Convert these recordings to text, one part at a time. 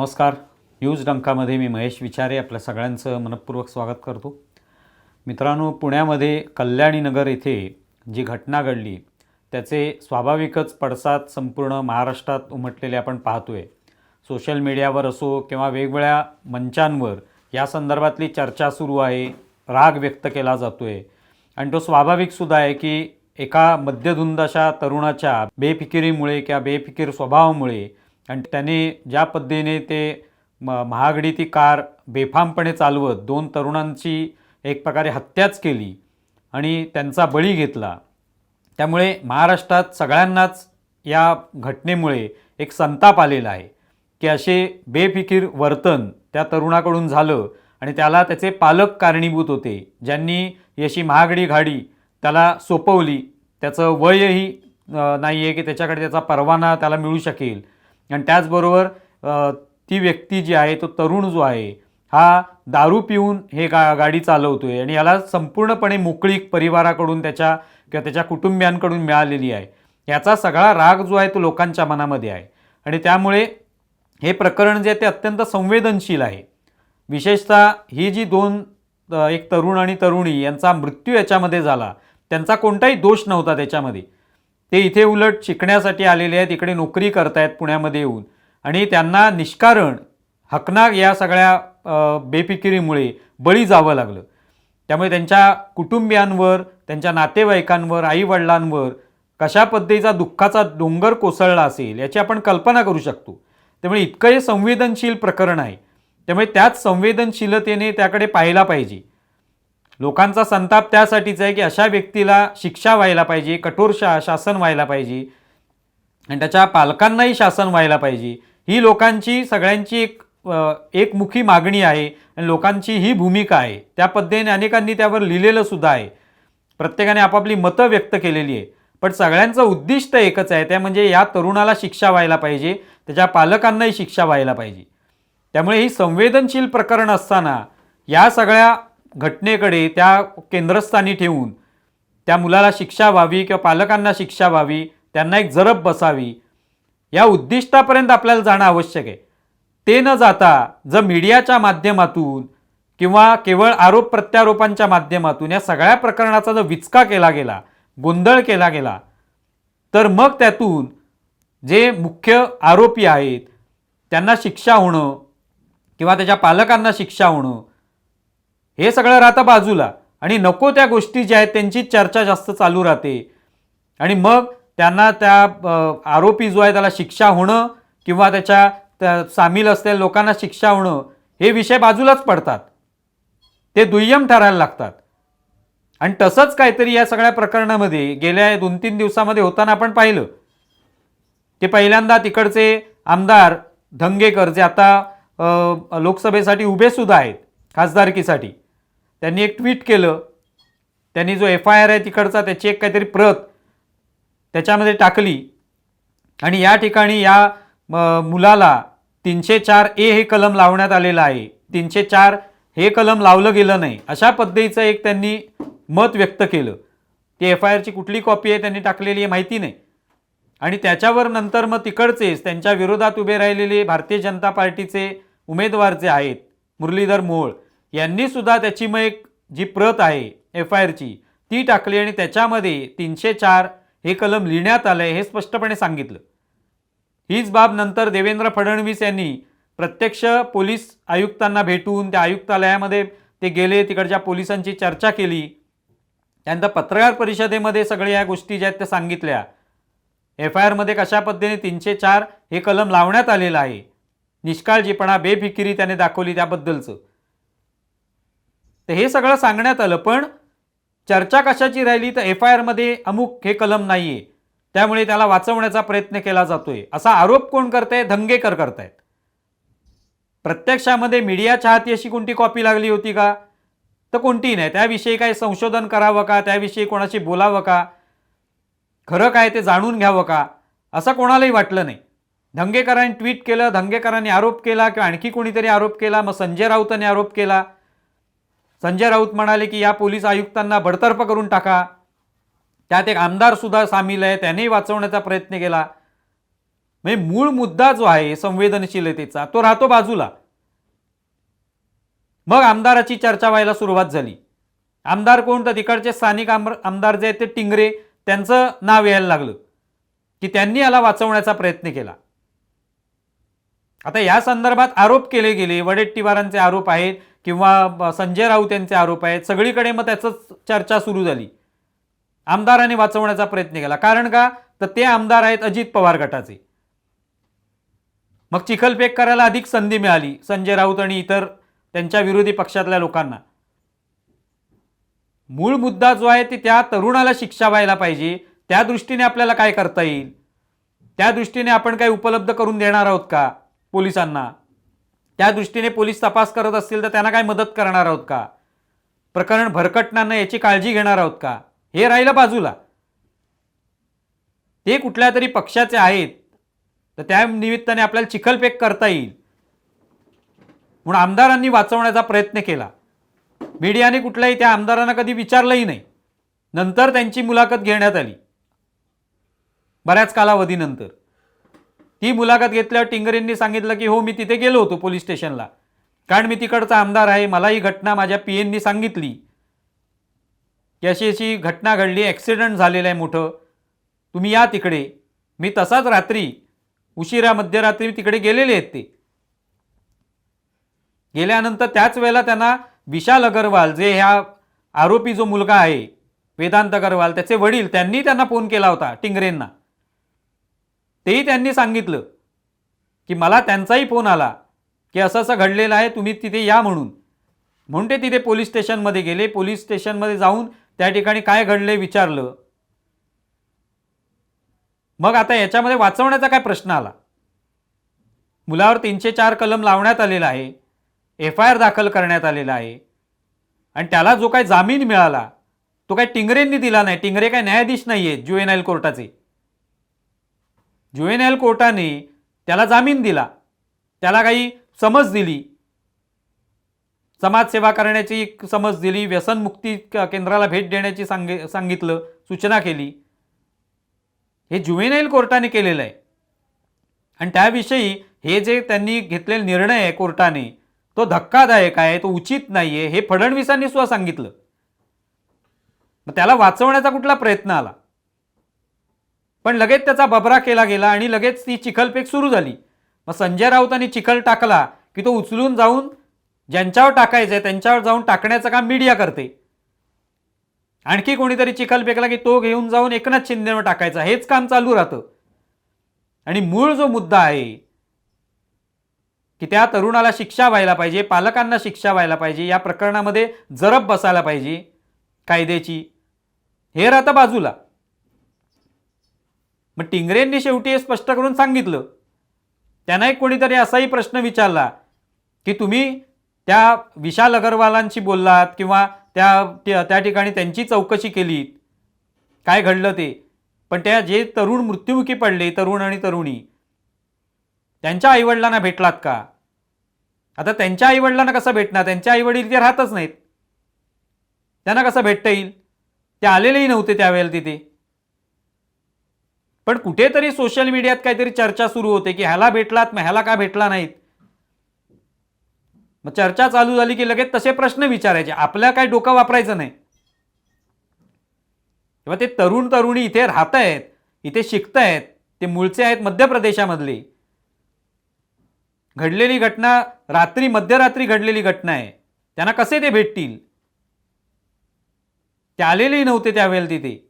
नमस्कार. न्यूज डंकामध्ये मी महेश विचारे आपल्या सगळ्यांचं मनपूर्वक स्वागत करतो. मित्रांनो पुण्यामध्ये कल्याणी नगर येथे जी घटना घडली त्याचे स्वाभाविकच पडसाद संपूर्ण महाराष्ट्रात उमटलेले आपण पाहतोय. सोशल मीडियावर असो किंवा वेगवेगळ्या मंचांवर या संदर्भातली चर्चा सुरू आहे राग व्यक्त केला जातो आहे आणि तो स्वाभाविकसुद्धा आहे की एका मध्यधुंद अशा तरुणाच्या बेफिकिरीमुळे किंवा बेफिकीर स्वभावामुळे आणि त्याने ज्या पद्धतीने ते म महागडी ती कार बेफामपणे चालवत दोन तरुणांची एक प्रकारे हत्याच केली आणि त्यांचा बळी घेतला. त्यामुळे महाराष्ट्रात सगळ्यांनाच या घटनेमुळे एक संताप आलेला आहे की असे बेफिकीर वर्तन त्या तरुणाकडून झालं आणि त्याला त्याचे पालक कारणीभूत होते. ज्यांनी अशी महागडी गाडी त्याला सोपवली त्याचं वयही नाही आहे की त्याच्याकडे त्याचा परवाना त्याला मिळू शकेल. आणि त्याचबरोबर ती व्यक्ती जी आहे तो तरुण जो आहे हा दारू पिऊन हे गा गाडी चालवतोय आणि याला संपूर्णपणे मोकळीक परिवाराकडून त्याच्या किंवा त्याच्या कुटुंबियांकडून मिळालेली आहे. याचा सगळा राग जो आहे तो लोकांच्या मनामध्ये आहे. आणि त्यामुळे हे प्रकरण जे आहे ते अत्यंत संवेदनशील आहे. विशेषतः ही जी दोन एक तरुण आणि तरुणी यांचा मृत्यू याच्यामध्ये झाला. त्यांचा कोणताही दोष नव्हता त्याच्यामध्ये. ते इथे उलट शिकण्यासाठी आलेले आहेत इकडे नोकरी करतायत पुण्यामध्ये येऊन. आणि त्यांना निष्कारण हकनाक या सगळ्या बेफिकिरीमुळे बळी जावं लागलं. त्यामुळे त्यांच्या कुटुंबियांवर त्यांच्या नातेवाईकांवर आईवडिलांवर कशा पद्धतीचा दुःखाचा डोंगर कोसळला असेल याची आपण कल्पना करू शकतो. त्यामुळे इतकं हे संवेदनशील प्रकरण आहे. त्यामुळे त्याच संवेदनशीलतेने त्याकडे पाहायला पाहिजे. लोकांचा संताप त्यासाठीच आहे की अशा व्यक्तीला शिक्षा व्हायला पाहिजे कठोर शा शासन व्हायला पाहिजे. आणि त्याच्या पालकांनाही शासन व्हायला पाहिजे. ही लोकांची सगळ्यांची एक एकमुखी मागणी आहे आणि लोकांची ही भूमिका आहे. त्या पद्धतीने अनेकांनी त्यावर लिहिलेलं सुद्धा आहे. प्रत्येकाने आपापली मतं व्यक्त केलेली आहे. पण सगळ्यांचं उद्दिष्ट एकच आहे. त्या म्हणजे या तरुणाला शिक्षा व्हायला पाहिजे त्याच्या पालकांनाही शिक्षा व्हायला पाहिजे. त्यामुळे ही संवेदनशील प्रकरण असताना या सगळ्या घटनेकडे त्या केंद्रस्थानी ठेवून त्या मुलाला शिक्षा व्हावी किंवा पालकांना शिक्षा व्हावी त्यांना एक जरब बसावी या उद्दिष्टापर्यंत आपल्याला जाणं आवश्यक आहे. ते न जाता जर मीडियाच्या माध्यमातून किंवा केवळ आरोप प्रत्यारोपांच्या माध्यमातून या सगळ्या प्रकरणाचा जर विचका केला गेला गोंधळ केला गेला तर मग त्यातून जे मुख्य आरोपी आहेत त्यांना शिक्षा होणं किंवा त्याच्या पालकांना शिक्षा होणं हे सगळं राहतं बाजूला. आणि नको त्या गोष्टी ज्या आहेत त्यांची चर्चा जास्त चालू राहते. आणि मग त्यांना त्या आरोपी जो आहे त्याला शिक्षा होणं किंवा त्याच्या त्या सामील असलेल्या लोकांना शिक्षा होणं हे विषय बाजूलाच पडतात. ते दुय्यम ठरायला लागतात. आणि तसंच काहीतरी या सगळ्या प्रकरणामध्ये गेल्या दोन तीन दिवसामध्ये होताना आपण पाहिलं. की पहिल्यांदा तिकडचे आमदार धंगेकर जे आता लोकसभेसाठी उभेसुद्धा आहेत खासदारकीसाठी. त्यांनी एक ट्विट केलं. त्यांनी जो एफ आय आर आहे तिकडचा त्याची एक काहीतरी प्रत त्याच्यामध्ये टाकली. आणि या ठिकाणी या म, मुलाला तीनशे चार ए हे कलम लावण्यात आलेलं आहे. तीनशे चार हे कलम लावलं गेलं नाही. अशा पद्धतीचं एक त्यांनी मत व्यक्त केलं. ती एफ आय आरची कुठली कॉपी आहे त्यांनी टाकलेली आहे माहिती नाही. आणि त्याच्यावर नंतर मग तिकडचेच त्यांच्या विरोधात उभे राहिलेले भारतीय जनता पार्टीचे उमेदवार जे आहेत मुरलीधर मोहोळ यांनी सुद्धा त्याची मग एक जी प्रत आहे एफ आय आरची ती टाकली आणि त्याच्यामध्ये तीनशे चार हे कलम लिहिण्यात आलं आहे हे स्पष्टपणे सांगितलं. हीच बाब नंतर देवेंद्र फडणवीस यांनी प्रत्यक्ष पोलीस आयुक्तांना भेटून त्या आयुक्तालयामध्ये ते गेले तिकडच्या पोलिसांची चर्चा केली. त्यानंतर पत्रकार परिषदेमध्ये सगळ्या या गोष्टी ज्या आहेत त्या सांगितल्या. एफ आय आरमध्ये कशा पद्धतीने तीनशे चार हे कलम लावण्यात आलेलं आहे निष्काळजीपणा बेफिकिरी त्याने दाखवली त्याबद्दलचं. तर हे सगळं सांगण्यात आलं पण चर्चा कशाची राहिली तर एफ आय आरमध्ये अमुक हे कलम नाही आहे त्यामुळे त्याला वाचवण्याचा प्रयत्न केला जातोय. असा आरोप कोण करताय धंगेकर करतायत. प्रत्यक्षामध्ये मीडियाच्या हाती अशी कोणती कॉपी लागली होती का? तर कोणतीही नाही. त्याविषयी काय संशोधन करावं का? त्याविषयी कोणाशी बोलावं का? खरं काय ते जाणून घ्यावं का? असं कोणालाही वाटलं नाही. धंगेकरांनी ट्विट केलं धंगेकरांनी आरोप केला किंवा आणखी कोणीतरी आरोप केला? मग संजय राऊतांनी आरोप केला. संजय राऊत म्हणाले की या पोलीस आयुक्तांना बडतर्फ करून टाका. त्यात एक आमदार सुद्धा सामील आहे त्यानेही वाचवण्याचा प्रयत्न केला. म्हणजे मूळ मुद्दा जो आहे संवेदनशीलतेचा तो राहतो बाजूला. मग आमदाराची चर्चा व्हायला सुरुवात झाली. आमदार कोण? तर तिकडचे स्थानिक आमर आमदार जे आहेत ते टिंगरे त्यांचं नाव यायला लागलं की त्यांनी याला वाचवण्याचा प्रयत्न केला. आता या संदर्भात आरोप केले गेले वडेट्टीवारांचे आरोप आहेत किंवा संजय राऊत यांचे आरोप आहेत. सगळीकडे मग त्याचंच चर्चा सुरू झाली. आमदाराने वाचवण्याचा प्रयत्न केला. कारण का? तर ते आमदार आहेत अजित पवार गटाचे. मग चिखलफेक करायला अधिक संधी मिळाली. संजय राऊत आणि इतर त्यांच्या विरोधी पक्षातल्या लोकांना. मूळ मुद्दा जो आहे ते त्या तरुणाला शिक्षा व्हायला पाहिजे. त्या दृष्टीने आपल्याला काय करता येईल? त्या दृष्टीने आपण काय उपलब्ध करून देणार आहोत का? पोलिसांना. त्या दृष्टीने पोलीस तपास करत असतील तर त्यांना काय मदत करणार आहोत का? प्रकरण भरकटणार नाही याची काळजी घेणार आहोत का? हे राहिलं बाजूला. ते कुठल्या तरी पक्षाचे आहेत तर त्या निमित्ताने आपल्याला चिखलफेक करता येईल. म्हणून आमदारांनी वाचवण्याचा प्रयत्न केला. मीडियाने कुठल्याही त्या आमदारांना कधी विचारलंही नाही. नंतर त्यांची मुलाखत घेण्यात आली. बऱ्याच कालावधीनंतर. ही मुलाखत घेतल्यावर टिंगरेंनी सांगितलं की हो मी तिथे गेलो होतो पोलीस स्टेशनला. कारण मी तिकडचा आमदार आहे मला ही घटना माझ्या पी एननी सांगितली. की अशी अशी घटना घडली ॲक्सिडेंट झालेलं आहे मोठं. तुम्ही या तिकडे. मी तसाच रात्री उशिरा मध्यरात्री तिकडे गेलेले आहेत ते. गेल्यानंतर त्याच वेळेला त्यांना विशाल अगरवाल जे ह्या आरोपी जो मुलगा आहे वेदांत अगरवाल त्याचे वडील त्यांनी त्यांना फोन केला होता टिंगरेंना. तेही त्यांनी सांगितलं की मला त्यांचाही फोन आला की असं असं घडलेलं आहे तुम्ही तिथे या म्हणून. म्हणून ते तिथे पोलीस स्टेशनमध्ये गेले. पोलीस स्टेशनमध्ये जाऊन त्या ठिकाणी काय घडले विचारलं. मग आता याच्यामध्ये वाचवण्याचा काय प्रश्न आला? मुलावर तीनशे चार कलम लावण्यात आलेला आहे एफ आय आर दाखल करण्यात आलेला आहे. आणि त्याला जो काय जामीन मिळाला तो काय टिंगरेंनी दिला नाही. टिंगरे काय न्यायाधीश नाही आहेत जुएनआयल कोर्टाचे. जुएनआयल कोर्टाने त्याला जामीन दिला. त्याला काही समज दिली. समाजसेवा करण्याची समज दिली. व्यसनमुक्ती केंद्राला भेट देण्याची सांगे सांगितलं सूचना केली. हे जुवेनाईल कोर्टाने केलेलं आहे. आणि त्याविषयी हे जे त्यांनी घेतलेले निर्णय आहे कोर्टाने तो धक्कादायक आहे तो उचित नाही आहे हे फडणवीसांनी सुद्धा सांगितलं. मग त्याला वाचवण्याचा कुठला प्रयत्न आला? पण लगेच त्याचा बबरा केला गेला आणि लगेच ती चिखलफेक सुरू झाली. मग संजय राऊतांनी चिखल टाकला की तो उचलून जाऊन ज्यांच्यावर टाकायचं आहे त्यांच्यावर जाऊन टाकण्याचं काम मीडिया करते. आणखी कोणीतरी चिखल फेकला की तो घेऊन जाऊन एकनाथ शिंदेवर टाकायचा. हेच काम चालू राहतं. आणि मूळ जो मुद्दा आहे की त्या तरुणाला शिक्षा व्हायला पाहिजे पालकांना शिक्षा व्हायला पाहिजे या प्रकरणामध्ये जरब बसायला पाहिजे कायद्याची. हे राहतं बाजूला. मग टिंगरेंनी शेवटी हे स्पष्ट करून सांगितलं. त्यांना एक कोणीतरी असाही प्रश्न विचारला की तुम्ही त्या विशाल अगरवालांशी बोललात किंवा त्या त्या त्या ठिकाणी त्यांची चौकशी केली काय घडलं ते? पण त्या जे तरुण मृत्युमुखी पडले तरुण आणि तरुणी त्यांच्या आईवडिलांना भेटलात का? आता त्यांच्या आईवडिलांना कसं भेटणार? त्यांच्या आईवडील ते राहतच नाहीत. त्यांना कसं भेटता येईल? ते आलेलेही नव्हते त्यावेळेला तिथे. पण कुठेतरी सोशल मीडियात काहीतरी चर्चा सुरू होते की ह्याला भेटलात मग ह्याला का भेटला नाहीत? मग चर्चा चालू झाली की लगेच तसे प्रश्न विचारायचे. आपल्या काय डोकं वापरायचं नाही. तेव्हा ते तरुण तरुणी इथे राहत आहेत इथे शिकत आहेत ते मूळचे आहेत मध्य प्रदेशामधले घडलेली घटना रात्री मध्यरात्री घडलेली घटना आहे. त्यांना कसे ते भेटतील? ते आलेलेही नव्हते त्यावेळेला तिथे.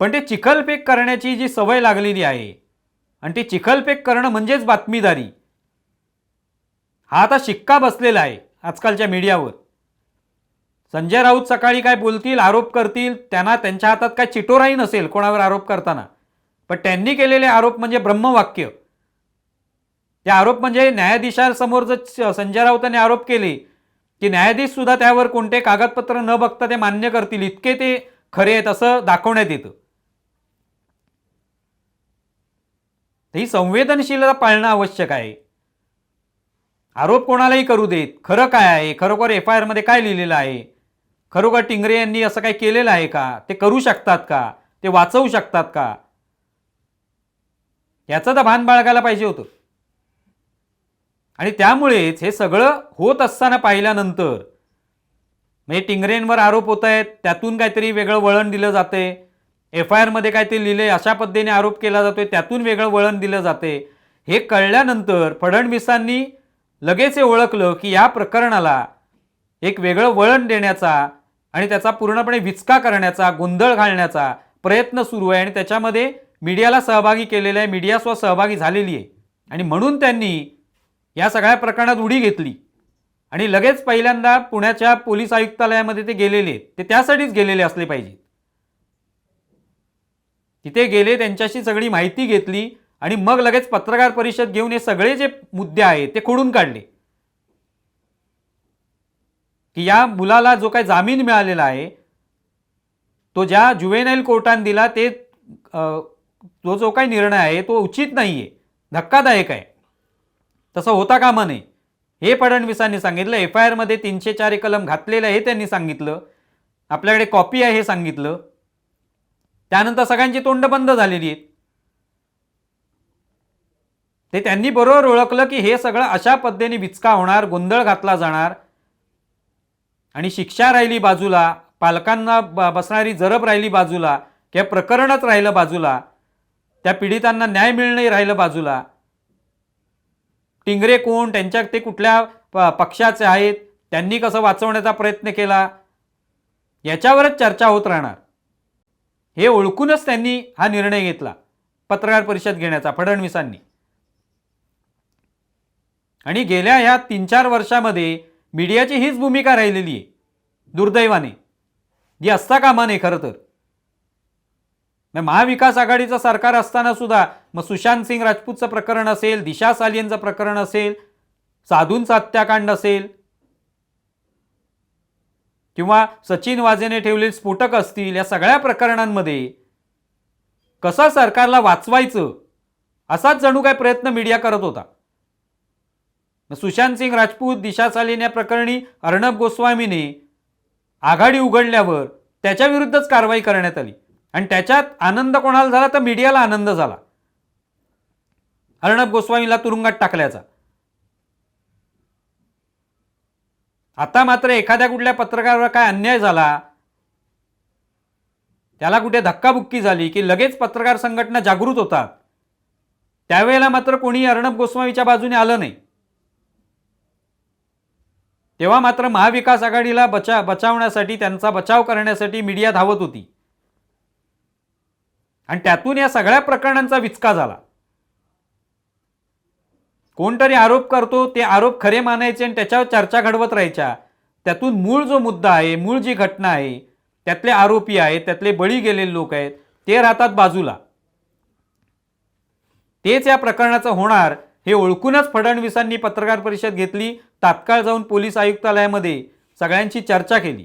पण ते चिखलफेक करण्याची जी सवय लागलेली आहे आणि ते चिखलफेक करणं म्हणजेच बातमीदारी. हा आता शिक्का बसलेला आहे आजकालच्या मीडियावर. संजय राऊत सकाळी काय बोलतील आरोप करतील त्यांना त्यांच्या हातात काय चिटोराही नसेल कोणावर आरोप करताना. पण त्यांनी केलेले आरोप म्हणजे ब्रह्मवाक्य. ते आरोप म्हणजे न्यायाधीशासमोर जर संजय राऊतांनी आरोप केले की न्यायाधीश सुद्धा त्यावर कोणते कागदपत्र न बघता ते मान्य करतील इतके ते खरे आहेत असं दाखवण्यात येतं. ही संवेदनशीलता पाळणं आवश्यक आहे. आरोप कोणालाही करू देत. खरं काय आहे? खरोखर एफ आय आरमध्ये काय लिहिलेलं आहे? खरोखर टिंगरे यांनी असं काही केलेलं आहे का? ते करू शकतात का? ते वाचवू शकतात का? याचं तर भान बाळगायला पाहिजे होतं. आणि त्यामुळेच हे सगळं होत असताना पाहिल्यानंतर म्हणजे टिंगरेंवर आरोप होत आहेत त्यातून काहीतरी वेगळं वळण दिलं जाते एफ आय आरमध्ये काहीतरी लिहिले अशा पद्धतीने आरोप केला जातोय त्यातून वेगळं वळण दिलं जाते. हे कळल्यानंतर फडणवीसांनी लगेच हे ओळखलं की या प्रकरणाला एक वेगळं वळण देण्याचा आणि त्याचा पूर्णपणे विचका करण्याचा गोंधळ घालण्याचा प्रयत्न सुरू आहे आणि त्याच्यामध्ये मीडियाला सहभागी केलेला आहे मीडिया स्व सहभागी झालेली आहे. आणि म्हणून त्यांनी या सगळ्या प्रकरणात उडी घेतली. आणि लगेच पहिल्यांदा पुण्याच्या पोलीस आयुक्तालयामध्ये ते गेलेले ते त्यासाठीच गेलेले असले पाहिजे. तिथे गेले त्यांच्याशी सगळी माहिती घेतली आणि मग लगेच पत्रकार परिषद घेऊन हे सगळे जे मुद्दे आहेत ते खोडून काढले. की या मुलाला जो काही जामीन मिळालेला आहे तो ज्या जुवेनाईल कोर्टाने दिला ते तो जो काही निर्णय आहे तो उचित नाही आहे धक्कादायक आहे. तसं होता कामा नये. हे फडणवीसांनी सांगितलं एफ आय आरमध्ये तीनशे चार कलम घातलेलं हे त्यांनी सांगितलं. आपल्याकडे कॉपी आहे हे सांगितलं. त्यानंतर सगळ्यांची तोंड बंद झालेली आहेत. ते त्यांनी बरोबर ओळखलं की हे सगळं अशा पद्धतीने विचका होणार गोंधळ घातला जाणार. आणि शिक्षा राहिली बाजूला पालकांना ब- बसणारी जरब राहिली बाजूला किंवा प्रकरणच राहिलं बाजूला त्या पीडितांना न्याय मिळणंही राहिलं बाजूला. टिंगरे कोण त्यांच्या ते कुठल्या प- पक्षाचे आहेत त्यांनी कसं वाचवण्याचा प्रयत्न केला? याच्यावरच चर्चा होत राहणार. हे ओळखूनच त्यांनी हा निर्णय घेतला पत्रकार परिषद घेण्याचा फडणवीसांनी. आणि गेल्या ह्या तीन चार वर्षामध्ये मीडियाची हीच भूमिका राहिलेली आहे दुर्दैवाने. जी असता कामा नये खरं तर. महाविकास आघाडीचं सरकार असताना सुद्धा मग सुशांत सिंग राजपूतचं प्रकरण असेल दिशा सालियनचं प्रकरण असेल साधूंचा हत्याकांड असेल किंवा सचिन वाजेने ठेवलेले स्फोटक असतील या सगळ्या प्रकरणांमध्ये कसा सरकारला वाचवायचं असाच जणू काय प्रयत्न मीडिया करत होता. सुशांत सिंग राजपूत दिशा सालिन या प्रकरणी अर्णब गोस्वामीने आघाडी उघडल्यावर त्याच्या विरुद्धच कारवाई करण्यात आली. आणि त्याच्यात आनंद कोणाला झाला तर मीडियाला आनंद झाला. अर्णब गोस्वामीला तुरुंगात टाकल्याचा. आता मात्र एखाद्या कुठल्या पत्रकारावर काय अन्याय झाला त्याला कुठे धक्काबुक्की झाली की लगेच पत्रकार संघटना जागृत होतात त्यावेळेला मात्र कोणी अर्णब गोस्वामीच्या बाजूने आलं नाही. तेव्हा मात्र महाविकास आघाडीला बचा बचावण्यासाठी त्यांचा बचाव करण्यासाठी मीडिया धावत होती. आणि त्यातून या सगळ्या प्रकरणांचा विचका झाला. कोणतरी आरोप करतो ते आरोप खरे मानायचे आणि त्याच्यावर चर्चा घडवत राहायच्या. त्यातून मूळ जो मुद्दा आहे मूळ जी घटना आहे त्यातले आरोपी आहेत त्यातले बळी गेलेले लोक आहेत ते राहतात बाजूला. तेच या प्रकरणाचं होणार हे ओळखूनच फडणवीसांनी पत्रकार परिषद घेतली तात्काळ जाऊन पोलीस आयुक्तालयामध्ये सगळ्यांची चर्चा केली.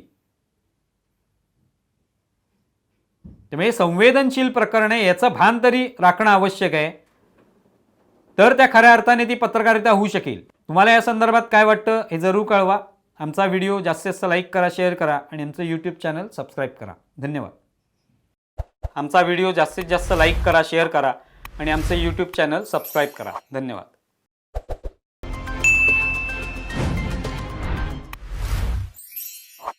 त्यामुळे संवेदनशील प्रकरण आहे याचं भान तरी राखणं आवश्यक आहे. तर त्या खऱ्या अर्थाने ती पत्रकारिता होऊ शकेल. तुम्हाला या संदर्भात काय वाटतं हे जरूर कळवा. आमचा व्हिडिओ जास्तीत जास्त लाईक करा शेअर करा आणि आमचं यूट्यूब चॅनल सबस्क्राईब करा. धन्यवाद. आमचा व्हिडिओ जास्तीत जास्त लाईक करा शेअर करा आणि आमचं यूट्यूब चॅनल सबस्क्राईब करा. धन्यवाद.